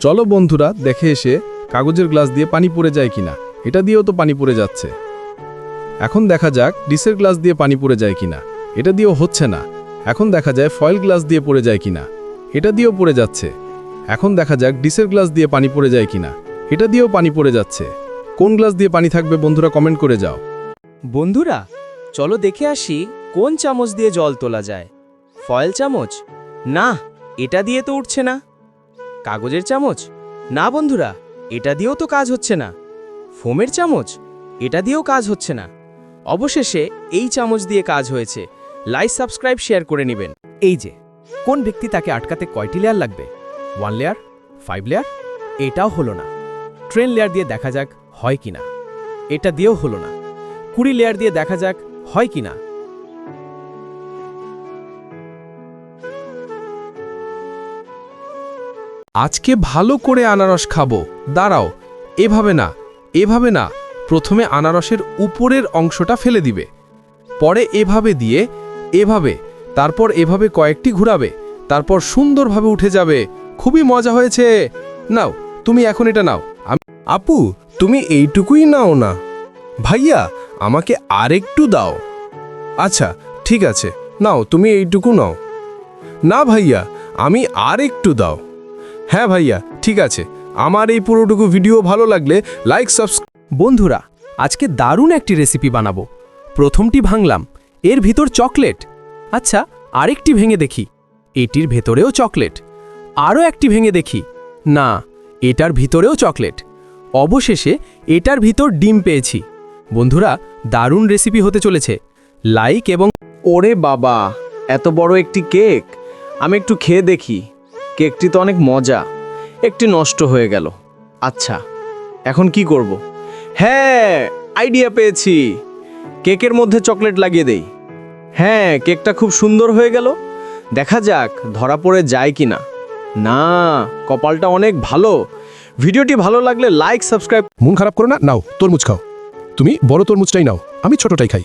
চলো বন্ধুরা, দেখে এসে কাগজের গ্লাস দিয়ে পানি পড়ে যায় কিনা। এটা দিয়েও তো পানি পড়ে যাচ্ছে। এখন দেখা যাক, ডিসের গ্লাস দিয়ে পানি পড়ে যায় কিনা। এটা দিয়েও হচ্ছে না। এখন দেখা যায়, ফয়েল গ্লাস দিয়ে পড়ে যায় কিনা। এটা দিয়েও পড়ে যাচ্ছে। এখন দেখা যাক, ডিসের গ্লাস দিয়ে পানি পড়ে যায় কিনা। এটা দিয়েও পানি পড়ে যাচ্ছে। কোন গ্লাস দিয়ে পানি থাকবে বন্ধুরা, কমেন্ট করে যাও। বন্ধুরা, চলো দেখে আসি, কোন চামচ দিয়ে জল তোলা যায়। ফয়েল চামচ? না, এটা দিয়ে তো উঠছে না। কাগজের চামচ? না বন্ধুরা, এটা দিয়েও তো কাজ হচ্ছে না। ফোমের চামচ? এটা দিয়েও কাজ হচ্ছে না। অবশেষে এই চামচ দিয়ে কাজ হয়েছে। লাইক সাবস্ক্রাইব শেয়ার করে নেবেন। এই যে, কোন ব্যক্তি তাকে আটকাতে কয়টি লেয়ার লাগবে? ওয়ান লেয়ার ফাইভ লেয়ার এটাও হলো না। ট্রেন লেয়ার দিয়ে দেখা যাক হয় কিনা। এটা দিয়েও হলো না। কুড়ি লেয়ার দিয়ে দেখা যাক হয় কিনা। আজকে ভালো করে আনারস খাব। দাঁড়াও, এভাবে না এভাবে না। প্রথমে আনারসের উপরের অংশটা ফেলে দিবে। পরে এভাবে দিয়ে, এভাবে, তারপর এভাবে কয়েকটি ঘুরাবে। তারপর সুন্দরভাবে উঠে যাবে। খুবই মজা হয়েছে। নাও, তুমি এখন এটা নাও। আপু, তুমি এইটুকুই নাও না। ভাইয়া, আমাকে আরেকটু দাও। আচ্ছা ঠিক আছে। নাও, তুমি এইটুকু নাও। না ভাইয়া, আমি আর একটু দাও। হ্যাঁ ভাইয়া, ঠিক আছে। আমার এই পুরোটুকু ভিডিও ভালো লাগলে লাইক সাবস্ক্রাইব বন্ধুরা, আজকে দারুণ একটি রেসিপি বানাবো। প্রথমটি ভাঙলাম, এর ভিতর চকলেট আচ্ছা আরেকটি ভেঙে দেখি, এটির ভেতরেও চকলেট আরও একটি ভেঙে দেখি, না, এটার ভিতরেও চকলেট অবশেষে এটার ভিতর ডিম পেয়েছি। বন্ধুরা, দারুণ রেসিপি হতে চলেছে। লাইক এবং ওরে বাবা, এত বড় একটি কেক আমি একটু খেয়ে দেখি। কেকটি তো অনেক মজা। একটি নষ্ট হয়ে গেল। আচ্ছা এখন কি করব? হ্যাঁ আইডিয়া পেয়েছি। কেকের মধ্যে চকলেট লাগিয়ে দেই। হ্যাঁ কেকটা খুব সুন্দর হয়ে গেল। দেখা যাক, ধরা পড়ে যায় কি না না কপালটা অনেক ভালো। ভিডিওটি ভালো লাগলে লাইক সাবস্ক্রাইব মন খারাপ করো না, নাও, তরমুজ খাও। তুমি বড় তরমুজটাই নাও, আমি ছোটটাই খাই।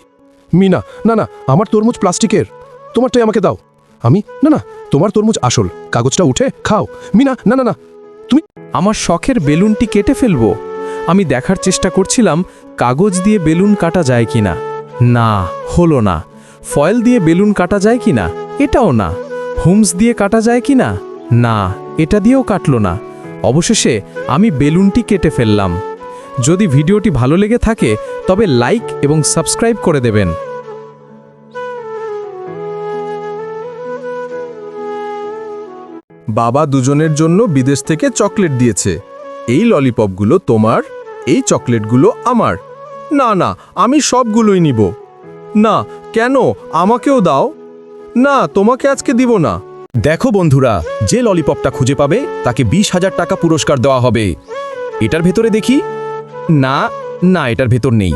মিনা, না না, আমার তরমুজ প্লাস্টিকের। তোমারটাই আমাকে দাও। আমি? না না, তোমার তরমুজ আসল। কাগজটা উঠে খাও। মিনা, না না না। তুমি আমার শখের বেলুনটি কেটে ফেলব। আমি দেখার চেষ্টা করছিলাম কাগজ দিয়ে বেলুন কাটা যায় কি না না হলো না। ফয়েল দিয়ে বেলুন কাটা যায় কি না এটাও না। হুমস দিয়ে কাটা যায় কিনা? না, এটা দিয়েও কাটলো না। অবশেষে আমি বেলুনটি কেটে ফেললাম। যদি ভিডিওটি ভালো লেগে থাকে, তবে লাইক এবং সাবস্ক্রাইব করে দেবেন। বাবা দুজনের জন্য বিদেশ থেকে চকলেট দিয়েছে। এই ললিপপগুলো তোমার, এই চকলেটগুলো আমার। না না, আমি সবগুলোই নিব। না, কেন? আমাকেও দাও। না, তোমাকে আজকে দিব না। দেখো বন্ধুরা, যে ললিপপটা খুঁজে পাবে, তাকে বিশ হাজার টাকা পুরস্কার দেওয়া হবে। এটার ভেতরে দেখি? না না, এটার ভেতর নেই।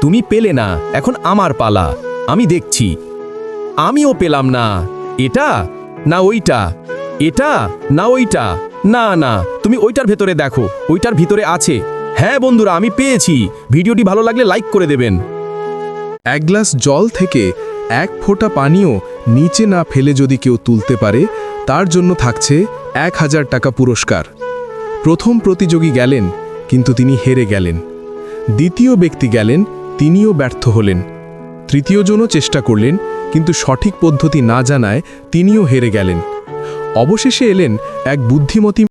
তুমি পেলে না, এখন আমার পালা। আমি দেখছি। আমিও পেলাম না। এটা? না, ওইটা। এটা? না ওইটা। না না, তুমি ওইটার ভেতরে দেখো, ওইটার ভিতরে আছে। হ্যাঁ বন্ধুরা, আমি পেয়েছি। ভিডিওটি ভালো লাগলে লাইক করে দেবেন। এক গ্লাস জল থেকে এক ফোঁটা পানিও নিচে না ফেলে যদি কেউ তুলতে পারে, তার জন্য থাকছে এক হাজার টাকা পুরস্কার। প্রথম প্রতিযোগী গেলেন, কিন্তু তিনি হেরে গেলেন। দ্বিতীয় ব্যক্তি গেলেন, তিনিও ব্যর্থ হলেন। তৃতীয়জনও চেষ্টা করলেন, কিন্তু সঠিক পদ্ধতি না জানায় তিনিও হেরে গেলেন। অবশেষে এলেন এক বুদ্ধিমতী